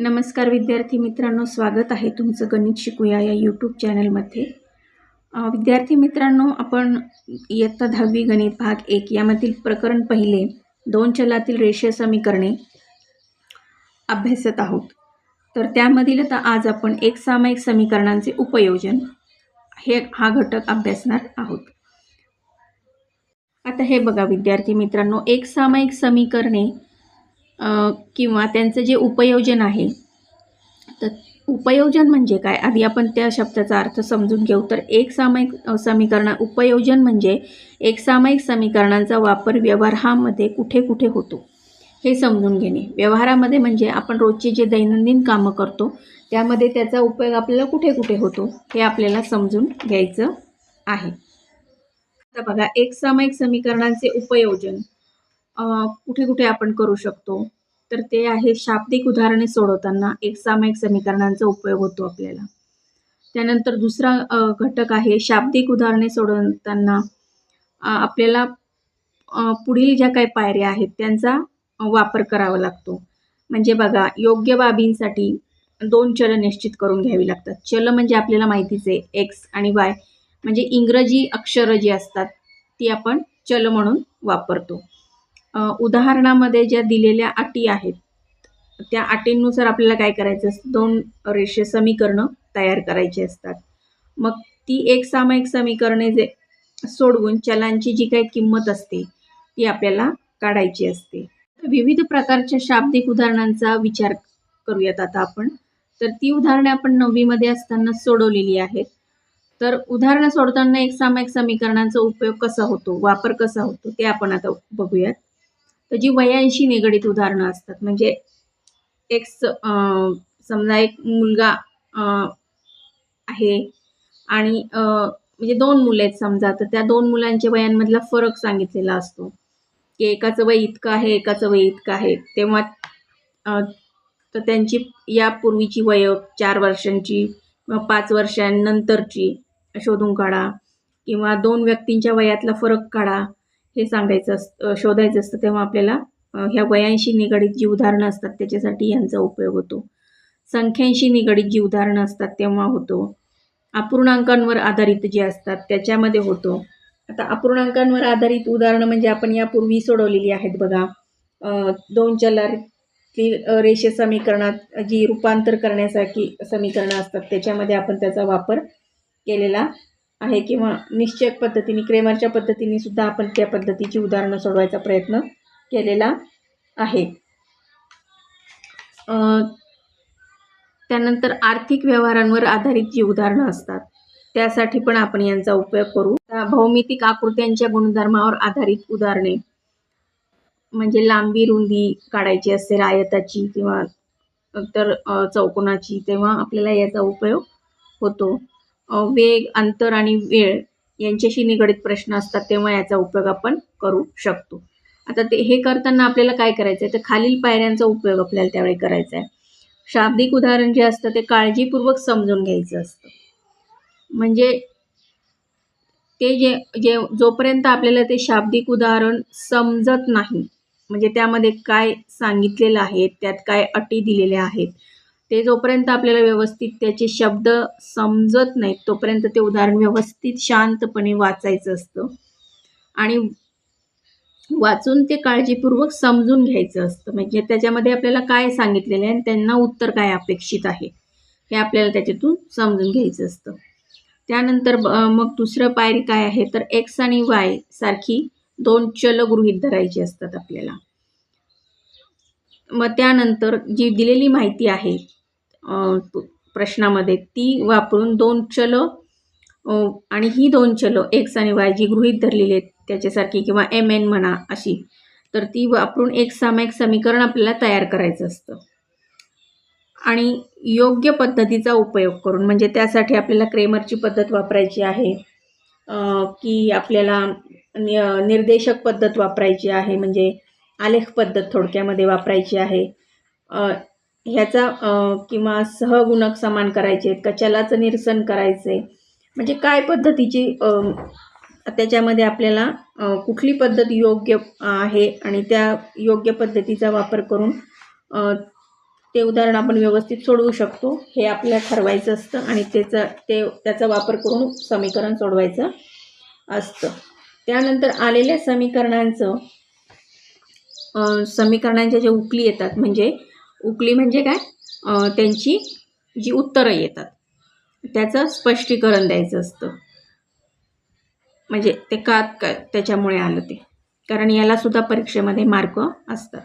नमस्कार विद्यार्थी मित्रांनो स्वागत आहे तुमचं गणित शिकूया या यूट्यूब चॅनलमध्ये विद्यार्थी मित्रांनो आपण इयत्ता दहावी गणित भाग एक यामधील प्रकरण पहिले दोन चलातील रेषीय समीकरणे अभ्यासत आहोत. तर त्यामधील आता आज आपण एक सामायिक समीकरणांचे उपयोजन हे हा घटक अभ्यासणार आहोत. आता हे बघा विद्यार्थी मित्रांनो एक सामायिक समीकरणे किंवा त्यांचं जे उपयोजन आहे तर उपयोजन म्हणजे काय? आधी आपण त्या शब्दाचा अर्थ समजून घेऊ. तर एक सामायिक समीकरण उपयोजन म्हणजे एक सामायिक समीकरणांचा वापर व्यवहारामध्ये कुठे कुठे होतो हे समजून घेणे. व्यवहारामध्ये म्हणजे आपण रोजचे जे दैनंदिन कामं करतो त्यामध्ये त्याचा उपयोग आपल्याला कुठे कुठे होतो हे आपल्याला समजून घ्यायचं आहे. आता बघा एक सामायिक समीकरणांचे उपयोजन. कुठे कुठे आपण करू शकतो. तर ते आहे शाब्दिक उदाहरणे सोडवताना एक सामायिक समीकरणांचा उपयोग होतो आपल्याला. त्यानंतर दुसरा घटक आहे शाब्दिक उदाहरणे सोडवताना आपल्याला पुढील ज्या काही पायऱ्या आहेत त्यांचा वापर करावा लागतो. म्हणजे बघा योग्य बाबींसाठी दोन चल निश्चित करून घ्यावी लागतात. चल म्हणजे आपल्याला माहितीच आहे एक्स आणि वाय. म्हणजे इंग्रजी अक्षरं जी असतात ती आपण चल म्हणून वापरतो. उदाहरणामध्ये ज्या दिलेल्या अटी आहेत त्या अटींनुसार आपल्याला काय करायचं असतं? दोन रेषे समीकरणं तयार करायची असतात. मग ती एक सामायिक समीकरणे जे सोडवून चलांची जी काही किंमत असते ती आपल्याला काढायची असते. विविध प्रकारच्या शाब्दिक उदाहरणांचा विचार करूयात आता आपण. तर ती उदाहरणे आपण नववीमध्ये असताना सोडवलेली आहेत. तर उदाहरणं सोडताना एक सामायिक समीकरणांचा उपयोग कसा होतो? वापर कसा होतो? ते आपण आता बघूयात. तर जी वयांशी निगडीत उदाहरणं असतात म्हणजे एक समजा एक मुलगा आहे आणि म्हणजे दोन मुलं आहेत समजा तर त्या दोन मुलांच्या वयांमधला फरक सांगितलेला असतो. की एकाचं वय इतकं आहे एकाचं वय इतकं आहे. तेव्हा तर त्यांची यापूर्वीची वय चार वर्षांची किंवा पाच वर्षांनंतरची शोधून काढा किंवा दोन व्यक्तींच्या वयातला फरक काढा. हे सांगायचं असतं शोधायचं असतं तेव्हा आपल्याला ह्या वयांशी निगडीत जी उदाहरणं असतात त्याच्यासाठी यांचा उपयोग होतो. संख्यांशी निगडीत जी उदाहरणं असतात तेव्हा होतो. अपूर्णांकांवर आधारित जे असतात त्याच्यामध्ये होतो. आता अपूर्णांकांवर आधारित उदाहरणं म्हणजे आपण यापूर्वी सोडवलेली आहेत बघा. दोन चलातील रेषे समीकरणात जी रूपांतर करण्यासाठी समीकरणं असतात त्याच्यामध्ये आपण त्याचा वापर केलेला आहे किंवा निश्चयक पद्धतीने क्रेमरच्या पद्धतीने सुद्धा आपण त्या पद्धतीची उदाहरणं सोडवायचा प्रयत्न केलेला आहे. त्यानंतर आर्थिक व्यवहारांवर आधारित जी उदाहरणं असतात त्यासाठी पण आपण यांचा उपयोग करू. भौमितिक आकृत्यांच्या गुणधर्मावर आधारित उदाहरणे. म्हणजे लांबी रुंदी काढायची असेल आयताची किंवा तर चौकोनाची तेव्हा आपल्याला याचा उपयोग होतो. वेग अंतर आणि वेळ यांच्याशी निगडीत प्रश्न असतात तेव्हा याचा उपयोग आपण करू शकतो. आता ते हे करताना आपल्याला काय करायचं आहे तर खालील पायऱ्यांचा उपयोग आपल्याला त्यावेळी करायचा आहे शाब्दिक उदाहरण जे असतं ते काळजीपूर्वक समजून घ्यायचं असतं. म्हणजे ते जे जे जोपर्यंत आपल्याला ते शाब्दिक उदाहरण समजत नाही म्हणजे त्यामध्ये काय सांगितलेलं आहे त्यात काय अटी दिलेल्या आहेत ते जोपर्यंत आपल्याला व्यवस्थित त्याचे शब्द समजत नाहीत तोपर्यंत ते उदाहरण व्यवस्थित शांतपणे वाचायचं असतं. आणि वाचून ते काळजीपूर्वक समजून घ्यायचं असतं. म्हणजे त्याच्यामध्ये आपल्याला काय सांगितलेलं आहे आणि त्यांना उत्तर काय अपेक्षित आहे हे आपल्याला त्याच्यातून समजून घ्यायचं असतं. त्यानंतर ब- मग दुसरं पायरी काय आहे? तर एक्स आणि वाय सारखी दोन चल गृहीत धरायची असतात आपल्याला. मग त्यानंतर जी दिलेली माहिती आहे प्रश्नामध्ये ती वापरून दोन चल आणि ही दोन चलं एक्स आणि वाय जी गृहीत धरलेली आहेत त्याच्यासारखी किंवा एम एन म्हणा अशी तर ती वापरून एक सामायिक समीकरण आपल्याला तयार करायचं असतं. आणि योग्य पद्धतीचा उपयोग करून म्हणजे त्यासाठी आपल्याला क्रेमरची पद्धत वापरायची आहे की आपल्याला नि- निर्देशक पद्धत वापरायची आहे म्हणजे आलेख पद्धत थोडक्यामध्ये वापरायची आहे ह्याचा किंवा सहगुणक समान करायचे कचलाचं निरसन करायचं. आहे म्हणजे काय पद्धतीची त्याच्यामध्ये आपल्याला कुठली पद्धत योग्य आहे आणि त्या योग्य पद्धतीचा वापर करून ते उदाहरण आपण व्यवस्थित सोडवू शकतो. हे आपल्याला ठरवायचं असतं आणि त्याचा ते त्याचा वापर करून समीकरण सोडवायचं असतं. त्यानंतर आलेल्या समीकरणांचं समीकरणांच्या ज्या उकली येतात म्हणजे उकली म्हणजे काय? त्यांची जी उत्तरं येतात. त्याचं स्पष्टीकरण द्यायचं असतं. म्हणजे ते का त्याच्यामुळे आलं ते. कारण याला सुद्धा परीक्षेमध्ये मार्क असतात.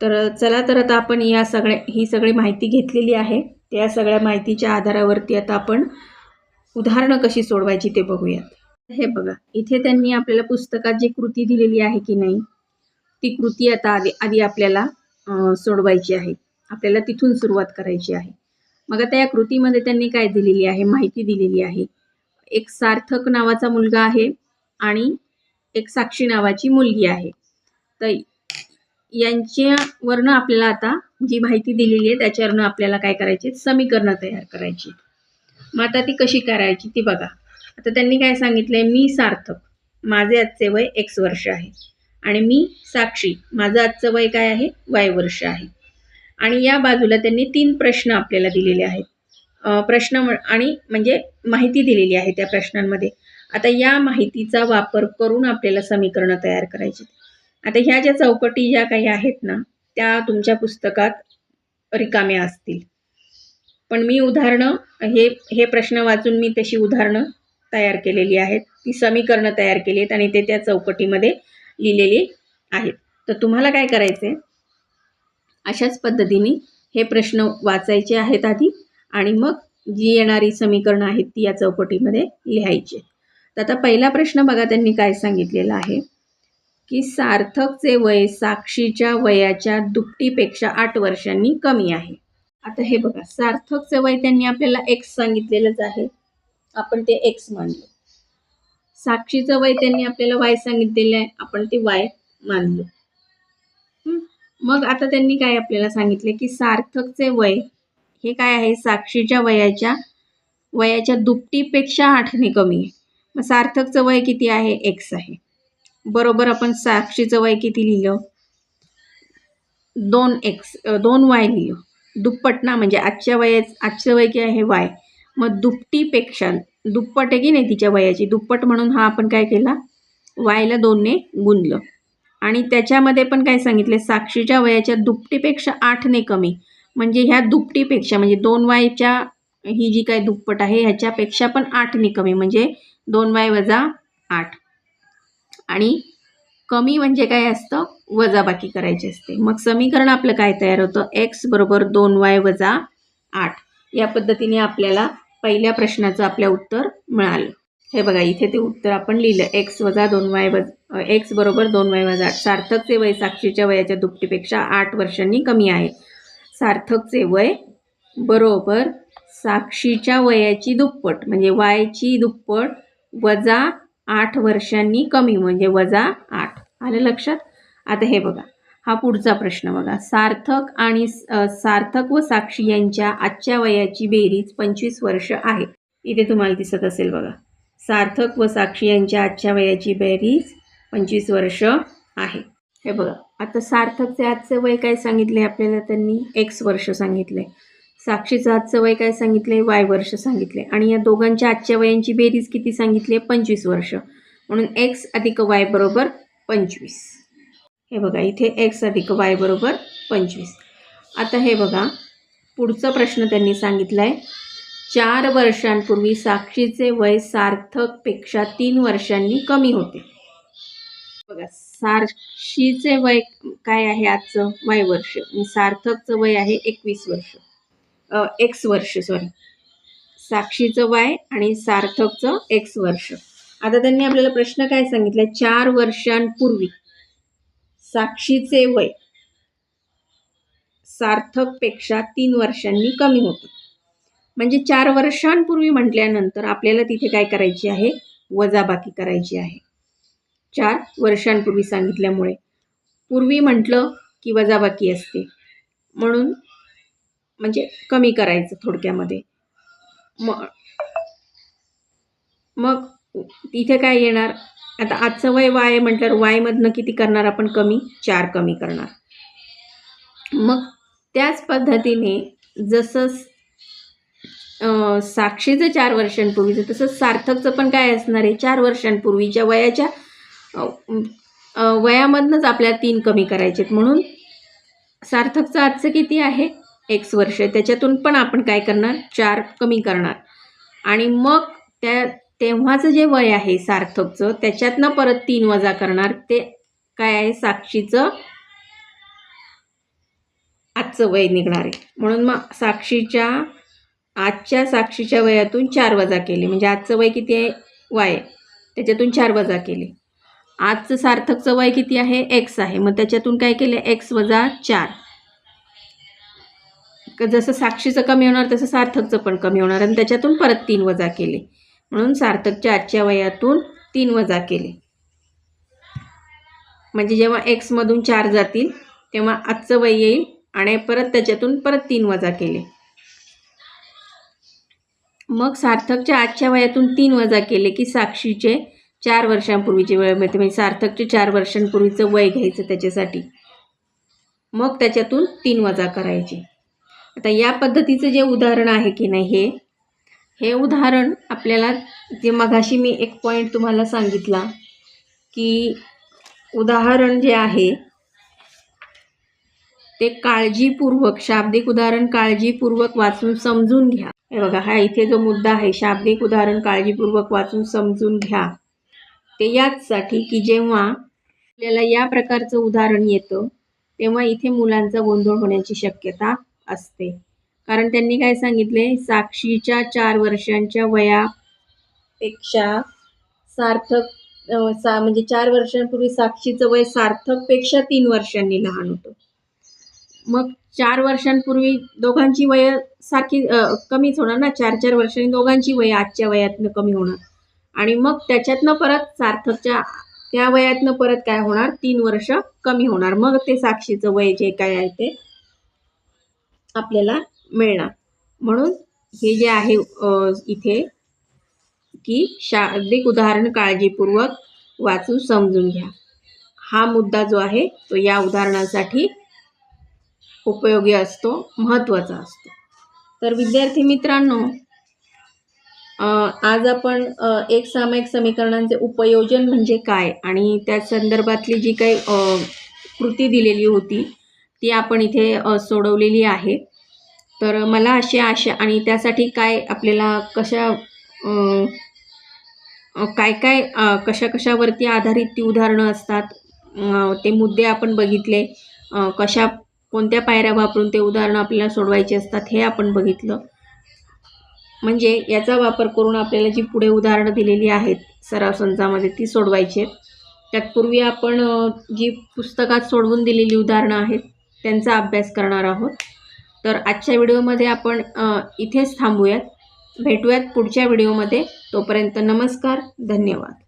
तर चला तर आता आपण या सगळ्या ही सगळी माहिती घेतलेली आहे. त्या सगळ्या माहितीच्या आधारावरती आता आपण उदाहरणं कशी सोडवायची ते बघूयात. हे बघा इथे त्यांनी आपल्याला पुस्तकात जी कृती दिलेली आहे की नाही ती कृती आता आधी आधी आपल्याला सोडवायची आहे. आपल्याला तिथून सुरुवात करायची आहे. मग आता या कृतीमध्ये त्यांनी काय दिलेली आहे? माहिती दिलेली आहे. एक सार्थक नावाचा मुलगा आहे आणि एक साक्षी नावाची मुलगी आहे. तर यांच्यावरनं आपल्याला आता जी माहिती दिलेली आहे त्याच्यावरनं आपल्याला काय करायचे? समीकरणं तयार करायची. मग आता ती कशी करायची ती बघा. आता त्यांनी काय सांगितलंय? मी सार्थक. माझे आजचे वय एक्स वर्ष आहे. आणि मी साक्षी. माझं आजचं वय काय आहे? वायवर्ष आहे. आणि या बाजूला त्यांनी तीन प्रश्न आपल्याला दिलेले आहेत. प्रश्न आणि म्हणजे माहिती दिलेली आहे त्या प्रश्नांमध्ये. आता या माहितीचा वापर करून आपल्याला समीकरणं तयार करायची आता ह्या ज्या चौकटी ज्या काही आहेत ना त्या तुमच्या पुस्तकात रिकाम्या असतील. पण मी उदाहरणं हे हे प्रश्न वाचून मी तशी उदाहरणं तयार केलेली आहेत. ती समीकरणं तयार केली आहेत आणि ते त्या चौकटीमध्ये लिहिलेली आहेत. तर तुम्हाला काय करायचं आहे अशाच पद्धतीने हे प्रश्न वाचायचे आहेत आधी आणि मग जी येणारी समीकरणं आहेत ती या चौकटीमध्ये लिहायची तर आता पहिला प्रश्न बघा त्यांनी काय सांगितलेला आहे? की सार्थकचे वय साक्षीच्या वयाच्या दुपटीपेक्षा आठ वर्षांनी कमी आहे. आता हे बघा सार्थकचं वय त्यांनी आपल्याला एक्स सांगितलेलंच आहे. आपण ते एक्स मानलो. साक्षीचं वय त्यांनी आपल्याला वाय सांगितलेलं आहे. आपण ते वाय मानलो. मग आता त्यांनी काय आपल्याला सांगितले? की सार्थकचे वय हे काय आहे? साक्षीच्या वयाच्या वयाच्या दुपटीपेक्षा आठने कमी आहे. मग सार्थकचं वय किती आहे? एक्स आहे. बरोबर आपण साक्षीचं वय किती लिहिलं? दोन एक्स दोन वाय लिहिलं. दुप्पट ना म्हणजे आजच्या वयाच आजचं वय किती आहे? वाय मग दुपटीपेक्षा दुप्पट आहे की नाही तिच्या वयाची? दुप्पट म्हणून हा आपण काय केला? वायला दोनने गुणलं. आणि त्याच्यामध्ये पण काय सांगितले? साक्षीच्या वयाच्या दुपटीपेक्षा आठने कमी. म्हणजे ह्या दुपटीपेक्षा म्हणजे दोन वायच्या ही जी काय दुप्पट आहे ह्याच्यापेक्षा पण आठने कमी. म्हणजे दोन वाय वजा आठ. आणि कमी म्हणजे काय असतं? वजाबाकी करायची असते. मग समीकरण आपलं काय तयार होतं? एक्स बरोबर दोन वाय वजा आठ. या पद्धतीने आपल्याला पहिल्या प्रश्नाचं आपल्या उत्तर मिळालं. हे बघा इथे ते उत्तर आपण लिहिलं. एक्स वजा दोन वाय वज एक्स बरोबर दोन वाय वजा आठ. सार्थकचे वय साक्षीच्या वयाच्या दुपटीपेक्षा आठ वर्षांनी कमी आहे. सार्थकचे वय बरोबर साक्षीच्या वयाची दुप्पट म्हणजे वायची दुप्पट वजा आठ वर्षांनी कमी म्हणजे वजा आठ. आलं लक्षात? आता हे बघा. हा पुढचा प्रश्न बघा. सार्थक आणि सार्थक व साक्षी यांच्या आजच्या वयाची बेरीज पंचवीस वर्ष आहे. इथे तुम्हाला दिसत असेल बघा. सार्थक व साक्षी यांच्या आजच्या वयाची बेरीज पंचवीस वर्ष आहे. हे बघा. आता सार्थकचे आजचं वय काय सांगितले आपल्याला त्यांनी? एक्स वर्ष सांगितले साक्षीचं आजचं वय काय सांगितले वाय वर्ष सांगितले आणि या दोघांच्या आजच्या वयांची बेरीज किती सांगितली आहे पंचवीस वर्ष. म्हणून एक्स अधिक वाय बरोबर पंचवीस. हे बघा इथे एक्स अधिक वाय बरोबर पंचवीस. आता हे बघा पुढचा प्रश्न त्यांनी सांगितला आहे चार वर्षांपूर्वी साक्षीचे वय सार्थकपेक्षा तीन वर्षांनी कमी होते. बघा साक्षीचे वय काय आहे आजचं? वाय वर्ष. म्हणजे सार्थकचं वय आहे एकवीस वर्ष. एक्स वर्ष सॉरी साक्षीचं वाय आणि सार्थकचं एक्स वर्ष. आता त्यांनी आपल्याला प्रश्न काय सांगितला चार वर्षांपूर्वी. साक्षीचे वय सार्थकपेक्षा तीन वर्षांनी कमी होतं. म्हणजे चार वर्षांपूर्वी म्हटल्यानंतर आपल्याला तिथे काय करायची आहे? वजाबाकी करायची आहे. चार वर्षांपूर्वी सांगितल्यामुळे. पूर्वी म्हटलं की वजाबाकी असते. म्हणून म्हणजे कमी करायचं थोडक्यामध्ये. मग मग इथे काय येणार? आता आजचं वय वाय म्हटल्यावर वायमधनं किती करणार आपण? कमी चार कमी करणार. मग त्याच पद्धतीने जसं साक्षीचं चार वर्षांपूर्वीचं तसंच सार्थकचं पण काय असणार आहे? चार वर्षांपूर्वीच्या वयाच्या वयामधनंच आपल्या तीन कमी करायचे आहेत म्हणून सार्थकचं आजचं किती आहे? एक्स वर्ष. त्याच्यातून पण आपण काय करणार? चार कमी करणार. आणि मग त्या तेव्हाचं जे वय आहे सार्थकचं त्याच्यातनं परत तीन वजा करणार ते काय आहे? साक्षीचं आजचं वय निघणार आहे. म्हणून मग साक्षीच्या आजच्या साक्षीच्या वयातून चार वजा केले. म्हणजे आजचं वय किती आहे? वाय. त्याच्यातून चार वजा केले. आजचं सार्थकचं वय किती आहे? एक्स आहे. मग त्याच्यातून काय केलं? एक्स वजा चार. क- जसं साक्षीचं कमी होणार तसं सार्थकचं पण कमी होणार. आणि त्याच्यातून परत तीन वजा केले. म्हणून सार्थकच्या आजच्या वयातून तीन वजा केले. म्हणजे जेव्हा एक्समधून चार जातील तेव्हा आजचं वय येईल आणि परत त्याच्यातून परत तीन वजा केले. मग सार्थकच्या आजच्या वयातून तीन वजा केले की साक्षीचे चार वर्षांपूर्वीचे वय मिळते. म्हणजे सार्थकचे चार वर्षांपूर्वीचं वय घ्यायचं त्याच्यासाठी. मग त्याच्यातून तीन वजा करायचे. आता या पद्धतीचं जे उदाहरण आहे की नाही हे हे उदाहरण आपल्याला जे मघाशी मी एक पॉईंट तुम्हाला सांगितला की उदाहरण जे आहे ते काळजीपूर्वक शाब्दिक उदाहरण काळजीपूर्वक वाचून समजून घ्या. हे बघा हा इथे जो मुद्दा आहे शाब्दिक उदाहरण काळजीपूर्वक वाचून समजून घ्या. ते याचसाठी की जेव्हा आपल्याला या प्रकारचं उदाहरण येतं तेव्हा इथे मुलांचा गोंधळ होण्याची शक्यता असते. कारण त्यांनी काय सांगितले? साक्षीच्या चार वर्षांच्या वयापेक्षा सार्थक सा म्हणजे चार वर्षांपूर्वी साक्षीचं वय सार्थकपेक्षा तीन वर्षांनी लहान होतं. मग चार वर्षांपूर्वी दोघांची वय सारखी कमीच होणार ना? चार चार वर्षांनी दोघांची वय आजच्या वयातनं कमी होणार. आणि मग त्याच्यातनं परत सार्थकच्या त्या वयातनं परत काय होणार? तीन वर्ष कमी होणार. मग ते साक्षीचं वय जे काय आहे ते आपल्याला मिळणार. म्हणून हे जे आहे इथे की शाब्दिक उदाहरण काळजीपूर्वक वाचून समजून घ्या. हा मुद्दा जो आहे तो या उदाहरणासाठी उपयोगी असतो महत्त्वाचा असतो. तर विद्यार्थी मित्रांनो आज आपण एक सामायिक समीकरणांचे उपयोजन म्हणजे काय आणि त्या संदर्भातली जी काही कृती दिलेली होती ती आपण इथे सोडवलेली आहे. तर मला अशी आशा आणि त्यासाठी काय आपल्याला कशा काय काय कशा कशावरती आधारित ती उदाहरणं असतात ते मुद्दे आपण बघितले कशा कोणत्या पायऱ्या वापरून ते उदाहरणं आपल्याला सोडवायची असतात हे आपण बघितलं. म्हणजे याचा वापर करून आपल्याला जी पुढे उदाहरणं दिलेली आहेत सराव संचामध्ये ती सोडवायची. आहेत त्यातपूर्वी आपण जी पुस्तकात सोडवून दिलेली उदाहरणं आहेत त्यांचा अभ्यास करणार आहोत. तर आजच्या व्हिडिओमध्ये आपण इथेच थांबूयात. भेटूयात पुढच्या व्हिडिओमध्ये. तोपर्यंत नमस्कार धन्यवाद.